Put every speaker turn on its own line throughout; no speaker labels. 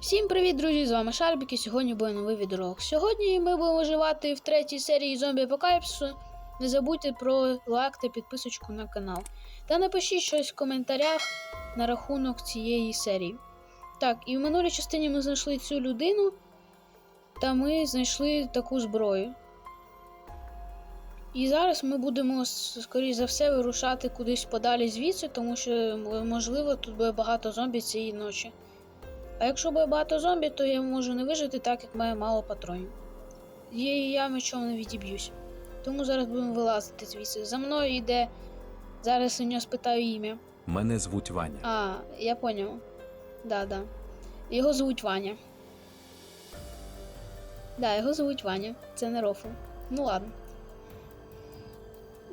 Всім привіт, друзі! З вами Шарбік і сьогодні буде новий відеоролик. Сьогодні ми будемо виживати в третій серії зомбі апокаліпсису. Не забудьте про лайк та підписочку на канал. Та напишіть щось в коментарях на рахунок цієї серії. Так, і в минулій частині ми знайшли цю людину, та ми знайшли таку зброю. І зараз ми будемо, скоріш за все, вирушати кудись подалі звідси, тому що, можливо, тут буде багато зомбі цієї ночі. А якщо буде багато зомбі, то я можу не вижити, так як маю мало патронів. І я мечом не відіб'юсь. Тому зараз будемо вилазити звідси. За мною йде. Зараз у нього спитаю ім'я.
Мене звуть Ваня.
А, я поняв. Да, да. Його звуть Ваня. Да, його звуть Ваня. Це не рофл. Ну ладно.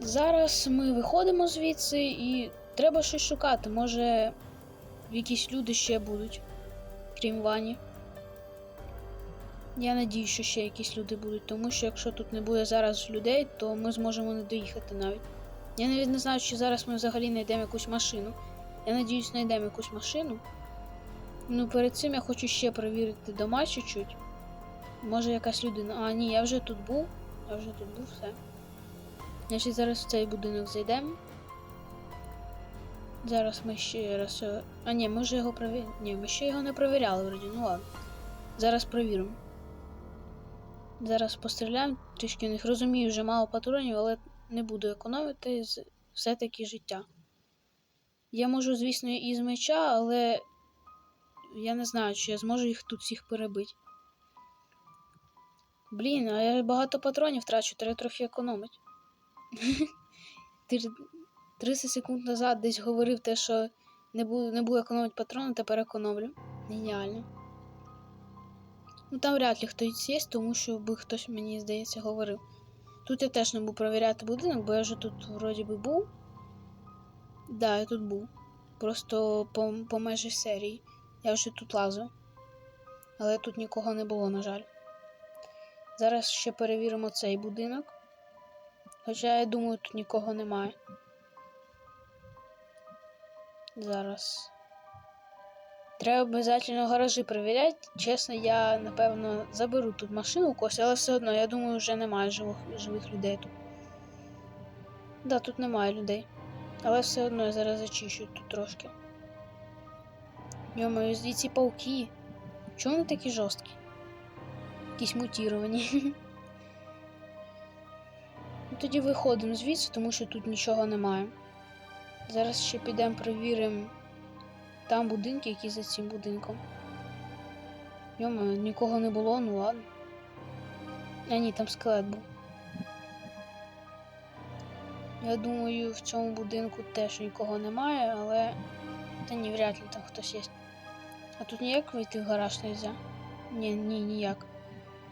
Зараз ми виходимо звідси і треба щось шукати. Може, якісь люди ще будуть, крім Вані. Я надію, що ще якісь люди будуть, тому що якщо тут не буде зараз людей, то ми зможемо не доїхати навіть. Я навіть не знаю, чи зараз ми взагалі знайдемо якусь машину. Я надіюсь, знайдемо якусь машину. Ну, перед цим я хочу ще перевірити дома чуть-чуть. Може якась людина. А, ні, я вже тут був. Я вже тут був, все. Значить, зараз в цей будинок зайдемо. Зараз ми ще раз. А ні, ми вже його провірили. Ні, ми ще його не провіряли вроді, ну ладно. Зараз провіримо. Зараз постріляємо трішки них. Розумію, вже мало патронів, але не буду економити все-таки життя. Я можу, звісно, і з меча, але я не знаю, чи я зможу їх тут всіх перебити. Блін, а я багато патронів втрачу, треба трохи економити. Ти ж 30 секунд назад десь говорив те, що не буду, не буду економити патрони, тепер економлю. Геніально. Ну там вряд ли хтось є, тому що би хтось, мені здається, говорив. Тут я теж не буду перевіряти будинок, бо я вже тут вроді би був. Да, я тут був. Просто по, по межі серії. Я вже тут лазив. Але тут нікого не було, на жаль. Зараз ще перевіримо цей будинок. Хоча я думаю, тут нікого немає. Зараз. Треба обов'язково гаражі перевіряти. Чесно, я напевно заберу тут машину когось, але все одно, я думаю, вже немає живих, живих людей тут. Да, тут немає людей. Але все одно я зараз зачищу тут трошки. Йомаю, ці пауки. Чому вони такі жорсткі? Якісь мутіровані. Ну, Тоді виходимо звідси, тому що тут нічого немає. Зараз ще підемо перевіримо там будинки, які за цим будинком. Йома, нікого не було, ну ладно. А ні, там скелет був. Я думаю, в цьому будинку теж нікого немає, але. Та ні, вряд ли там хтось є. А тут ніяк вийти в гараж не можна? Ні, ні, ніяк.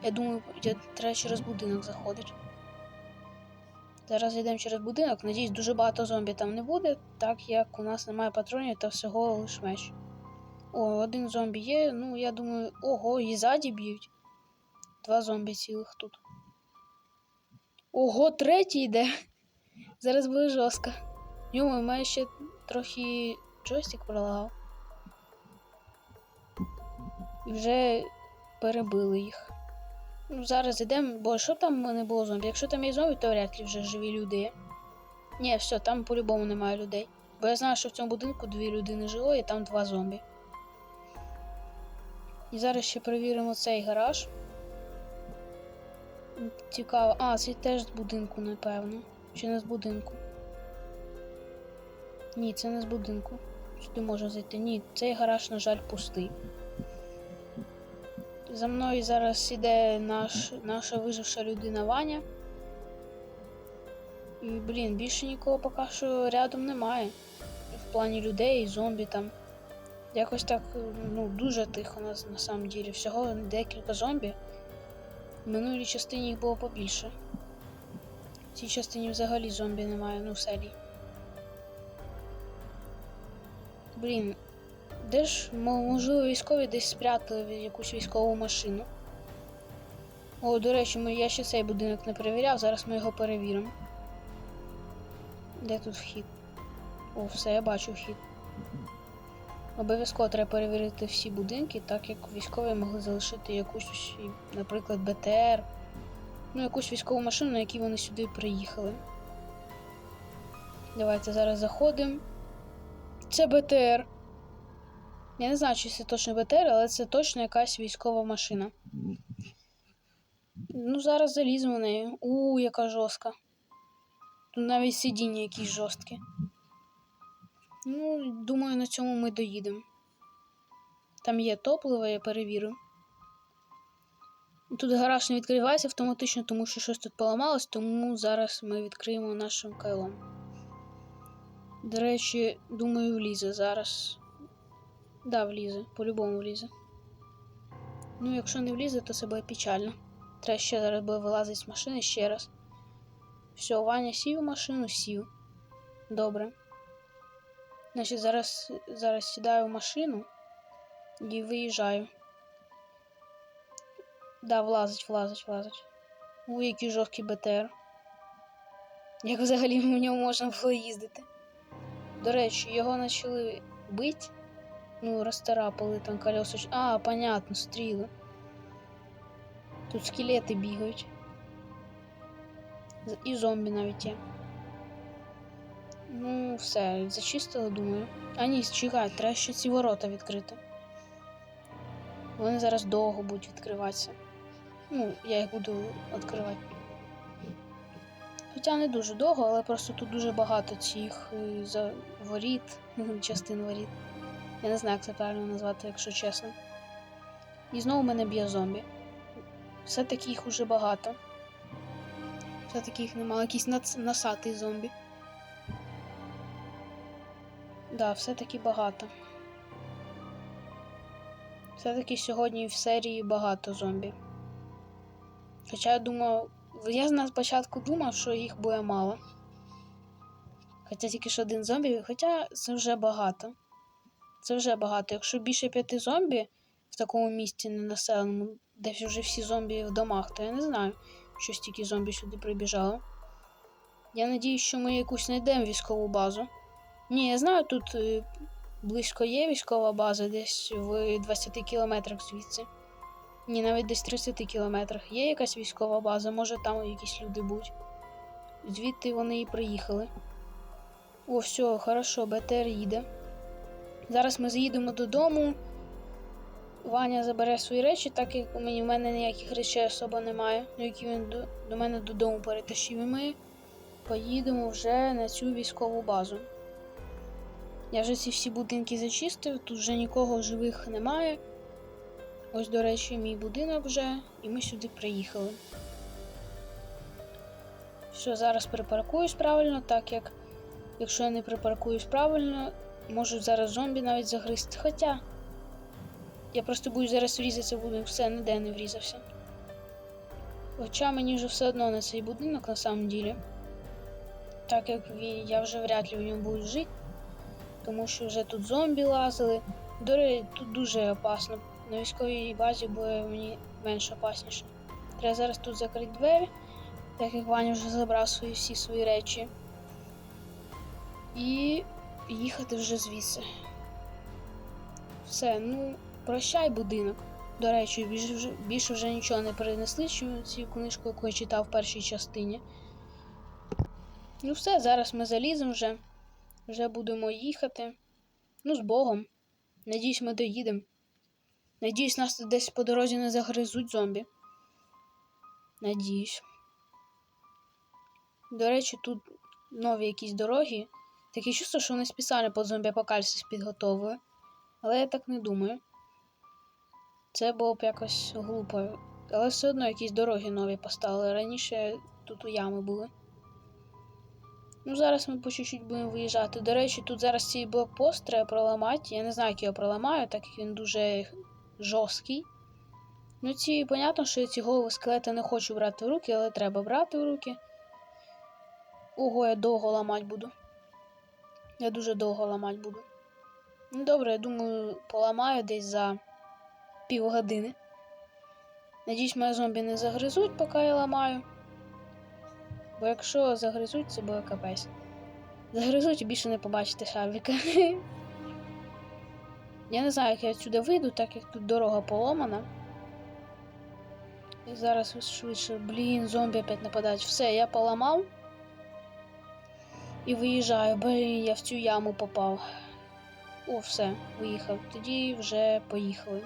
Я думаю, я треба через будинок заходить. Зараз йдемо через будинок. Надіюсь, дуже багато зомбі там не буде, так як у нас немає патронів та всього лиш меч. О, один зомбі є. Ну, я думаю, ого, і ззаді б'ють. Два зомбі цілих тут. Ого, третій йде. Зараз буде жорстко. Йому має ще трохи джойстик пролагав. І вже перебили їх. Ну, зараз йдемо, бо що там не було зомбі? Якщо там є зомбі, то вряд ли вже живі люди. Ні, все, там по-любому немає людей. Бо я знаю, що в цьому будинку дві людини жило і там два зомбі. І зараз ще перевіримо цей гараж. Цікаво. А, це теж з будинку, напевно. Чи не з будинку? Ні, це не з будинку. Сюди можна зайти. Ні, цей гараж, на жаль, пустий. За мною зараз іде наш, наша виживша людина Ваня. І, блін, більше нікого поки що рядом немає. В плані людей, зомбі там. Якось так, ну, дуже тихо на, на самом ділі. Всього декілька зомбі. В минулій частині їх було побільше. В цій частині взагалі зомбі немає, ну в селі. Блін, де ж, можливо, військові десь спрятали якусь військову машину. О, до речі, я ще цей будинок не перевіряв, зараз ми його перевіримо. Де тут вхід? О, все, я бачу вхід. Обов'язково треба перевірити всі будинки, так як військові могли залишити якусь, наприклад, БТР. Ну, якусь військову машину, на якій вони сюди приїхали. Давайте зараз заходимо. Це БТР. Я не знаю, чи це точно БТР, але це точно якась військова машина. Ну, зараз заліземо в неї. У, яка жорстка. Тут навіть сидіння якісь жорсткі. Ну, думаю, на цьому ми доїдемо. Там є топливо, я перевірю. Тут гараж не відкривається автоматично, тому що щось тут поламалось, тому зараз ми відкриємо нашим кайлом. До речі, думаю, влізе зараз. Да, влізе, по-любому влізе. Ну, якщо не влізе, то це буде печально. Треба ще зараз буде вилазити з машини ще раз. Все, Ваня сів у машину, сів. Добре. Значить, зараз, зараз сідаю в машину і виїжджаю. Да, влазить, влазить, влазить. Ой, який жорсткий БТР. Як взагалі в ньому можна було їздити? До речі, його почали бити. Ну, розтарапали там колеса. А, понятно, стріли. Тут скелети бігають. І зомбі навіть є. Ну, все, зачистили, думаю. А ні, чекай, треба ще ці ворота відкрити. Вони зараз довго будуть відкриватися. Ну, я їх буду відкривати. Хоча не дуже довго, але просто тут дуже багато цих е, воріт, частин воріт. Я не знаю, як це правильно назвати, якщо чесно. І знову мене б'є зомбі. Все-таки їх уже багато. Все-таки їх немало. Якийсь насатий зомбі. Да, все-таки багато. Все-таки сьогодні в серії багато зомбі. Хоча я думав. Я на спочатку думав, що їх буде мало. Хоча тільки ж один зомбі, хоча це вже багато. Це вже багато. Якщо більше п'яти зомбі в такому місці ненаселеному, де вже всі зомбі в домах, то я не знаю, що стільки зомбі сюди прибіжало. Я надію, що ми якусь знайдемо військову базу. Ні, я знаю, тут е, близько є військова база, десь в 20 кілометрах звідси. Ні, навіть десь 30 кілометрах. Є якась військова база, може там якісь люди будуть. Звідти вони і приїхали. О, все, хорошо, БТР їде. Зараз ми заїдемо додому. Ваня забере свої речі, так як у мені в мене ніяких речей особо немає, ну, які він до, до мене додому перетащив. І ми поїдемо вже на цю військову базу. Я вже ці всі будинки зачистив, тут вже нікого живих немає. Ось, до речі, мій будинок вже, і ми сюди приїхали. Все, зараз припаркуюсь правильно, так як якщо я не припаркуюсь правильно, можуть зараз зомбі навіть загризти. Хоча я просто буду зараз врізатися в будинок, все, ніде не врізався. Хоча мені вже все одно на цей будинок на самом ділі. Так як я вже вряд ли в ньому буду жити, тому що вже тут зомбі лазили. До речі, тут дуже опасно. На військовій базі буде мені менш опасніше. Треба зараз тут закрити двері, так як Ваня вже забрав свої всі свої речі. І їхати вже звідси. Все, ну, прощай, будинок. До речі, більше вже, більше вже нічого не перенесли, цю книжку, яку я читав в першій частині. Ну все, зараз ми заліземо вже. Вже будемо їхати. Ну, з Богом. Надіюсь, ми доїдемо. Надіюсь, нас десь по дорозі не загризуть зомбі. Надіюсь. До речі, тут нові якісь дороги. Таке чувство, що вони спеціально під зомбі апокаліпсис підготовили. Але я так не думаю. Це було б якось глупо. Але все одно якісь дороги нові поставили. Раніше тут у ями були. Ну, зараз ми по чуть-чуть будемо виїжджати. До речі, тут зараз цей блокпост треба проламати. Я не знаю, як його проламаю, так як він дуже жорсткий. Ну, ці, понятно, що я ці голови скелета не хочу брати в руки, але треба брати в руки. Ого, я довго ламати буду. Я дуже довго ламати буду. Ну, добре, я думаю, поламаю десь за півгодини. Надіюсь, мене зомбі не загризуть, поки я ламаю. Бо якщо загризуть, це буде капець. Загризуть і більше не побачите шавіка. Я не знаю, як я сюди вийду, так як тут дорога поломана. І зараз швидше, блін, зомбі опять нападають. Все, я поламав. І виїжджаю. Блін, я в цю яму попав. О, все, виїхав. Тоді вже поїхали.